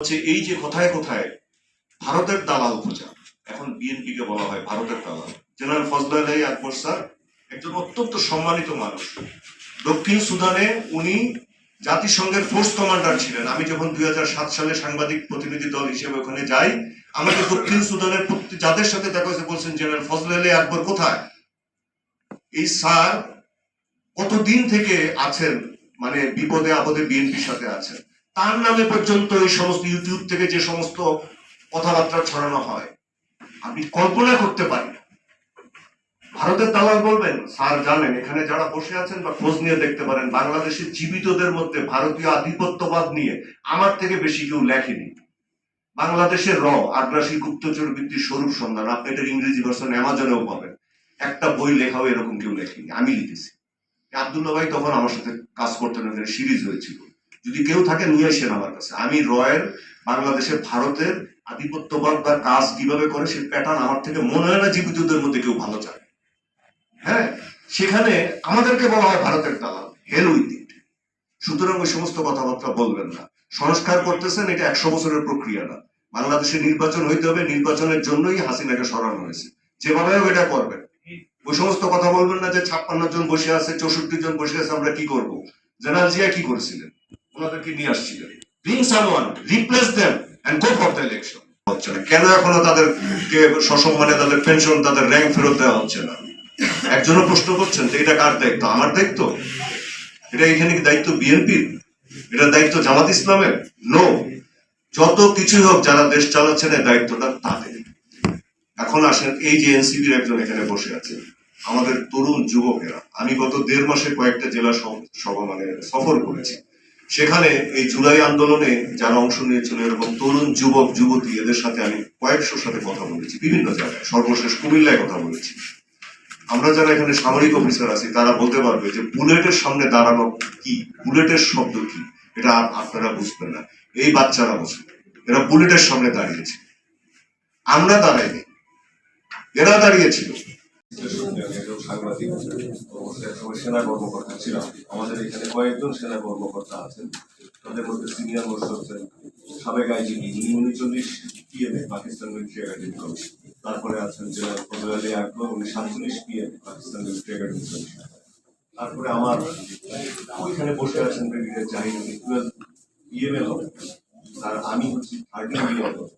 হচ্ছে এই যে কোথায় কোথায় ভারতের দালাল পূজা এখন বিএনপি কে বলা হয় ভারতের দালাল। জেনারেল ফজলাল আকবর স্যার একজন অত্যন্ত সম্মানিত মানুষ। দক্ষিণ সুদানে উনি জাতিসংঘের ফোর্স কমান্ডার ছিলেন। আমি যখন দুই হাজার সাত সালে সাংবাদিক প্রতিনিধি দল হিসেবে ওখানে যাই, আমাকে দক্ষিণ সুদানের যাদের সাথে দেখা হয়েছে বলছেন জেনারেল ফজলাল আকবর কোথায়? এই স্যার কতদিন থেকে আছেন? মানে বিপদে আপদে বিএনপির সাথে আছেন। তার নামে পর্যন্ত এই সমস্ত ইউটিউব থেকে যে সমস্ত কথাবার্তা ছড়ানো হয় আপনি কল্পনা করতে পারেন ভারতের দালাল বলবেন, স্যার, জানেন, এখানে যারা বসে আছেন বা খোঁজ নিয়ে দেখতে পারেন, বাংলাদেশের জীবিতদের মধ্যে ভারতীয় আধিপত্যবাদ নিয়ে আমার থেকে বেশি কেউ লেখেনি। বাংলাদেশের র, আগ্রাসী গুপ্তচর বৃত্তির স্বরূপ সন্ধান, আপনি এটার ইংরেজি ভার্সন অ্যামাজনেও পাবেন। একটা বই লেখাও এরকম কেউ লেখেনি, আমি লিখেছি। আব্দুল্লাহ ভাই তখন আমার সাথে কাজ করতেন সিরিজ হয়েছিল। যদি কেউ থাকে, নিয়ে আসেন আমার কাছে। আমি রয়ের, বাংলাদেশের, ভারতের আধিপত্যবাদ বা কাজ কীভাবে করে সে প্যাটার্ন আমার থেকে মনে হয় না জীবিতদের মধ্যে কেউ ভালো জানে হ্যাঁ? সেখানে আমাদেরকে বলা হয় ভারতের দালাল। হেল উইথ ইট সুতরাং ওই সমস্ত কথাবার্তা বলবেন না। সংস্কার করতেছেন, এটা একশো বছরের প্রক্রিয়া না। বাংলাদেশে নির্বাচন হইতে হবে, নির্বাচনের জন্যই হাসিনাকে সরানো হয়েছে। যেভাবে হোক এটা করবেন। ওই সমস্ত কথা বলবেন না যে ছাপ্পান্ন জন বসে আছে, চৌষট্টি জন বসে আছে, আমরা কি করব? জেনারেল জিয়া কি করেছিলেন? ওনাদেরকে নিয়ে someone replace them go for the election হচ্ছে না, কেন এখনও তাদেরকে সসম্মানে তাদের পেনশন তাদের র্যাঙ্ক ফেরত দেওয়া হচ্ছে না? একজনও প্রশ্ন করছেন এটা কার দায়িত্ব? আমার দায়িত্ব? এটা এখানে কি দায়িত্ব বিএনপির এটা দায়িত্ব জামাত ইসলামের? নো যত কিছুই হোক, যারা দেশ চালাচ্ছেন এই দায়িত্বটা তাদের। এখন আসেন, এই যে এনসিপির একজন এখানে বসে আছে, আমাদের তরুণ যুবকেরা। আমি গত দেড় মাসে কয়েকটা জেলা সভা মানে সফর করেছি। সেখানে এই জুলাই আন্দোলনে যারা অংশ নিয়েছিল এরকম তরুণ যুবক, যুবতী, এদের সাথে আমি কয়েকশোর সাথে কথা বলেছি, বিভিন্ন জায়গায়। সর্বশেষ কুমিল্লায় কথা বলেছি। আমরা যারা এখানে সামরিক অফিসার আছি, তারা বলতে পারবে যে বুলেটের সামনে দাঁড়ানো কি? বুলেটের শব্দ কি? এটা আপ- আপনারা বুঝবেন না। এই বাচ্চারা বুঝবে। এরা বুলেটের সামনে দাঁড়িয়েছে। আমরা দাঁড়াইনি। এরা দাঁড়িয়েছিল। সাংবাদিক সেনা কর্মকর্তা ছিলাম আমাদের এখানে কয়েকজন সেনা কর্মকর্তা আছেন তাদের মধ্যে সিনিয়র মোস্ট হচ্ছেন সাবেক আইজিপি যিনি উনচল্লিশ PMA Pakistan military academy college তারপরে আছেন জেনারেল ফজল আলী আকবর উনি সাতচল্লিশ PM Pakistan military academy college তারপরে আমার ওইখানে বসে আছেন ব্রিগেডিয়ার জাহিদ উনি টুয়েলভ পিএমএ হবেন আর আমি হচ্ছি থার্টিন পিএম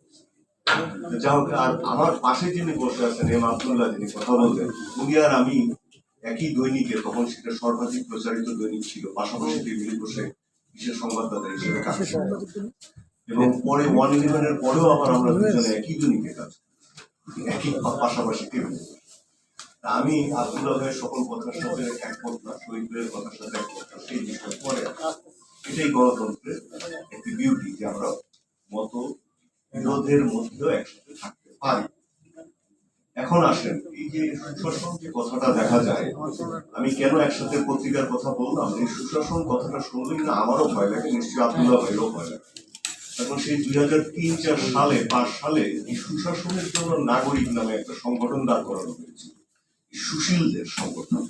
যা হোক, আর আমার পাশে যিনি বসে আছেন, এম আব্দুল্লাহ, যিনি কথা বলতেন, উনি আর আমি একই দৈনিকে, তখন সেটা সর্বাধিক প্রচারিত দৈনিক ছিল, পাশাপাশি টেবিলে বসে বিশেষ সংবাদদাতা হিসেবে কাজ এবং পরে ওয়ান ইলেভেনের পরেও আবার আমরা দুজনে একই দৈনিকে কাজ একই পাশাপাশি টেবিলে আমি আব্দুল্লাহ ভাইয়ের সকল কথার সাথে একমত না, শহীদ ভাইয়ের কথার সাথে একমত সেই বিষয়ে পরে এটাই গণতন্ত্রের একটি বিউটি যে আমরা বিরোধের মধ্যেও একসাথে থাকতে পারি। এখন আসেন, এই যে সুশাসন যে কথাটা দেখা যায়, আমি কেন একসাথে পত্রিকার কথা বললাম? এই সুশাসন কথাটা শুনলেই না আমারও ভয় লাগে, নিশ্চয়ই আব্দুল্লাহ ভাইয়েরও ভয় লাগে। এখন সেই দুই হাজার তিন চার সালে, পাঁচ সালে এই সুশাসনের জন্য নাগরিক নামে একটা সংগঠন দাঁড় করানো হয়েছে। সুশীলদের সংগঠন।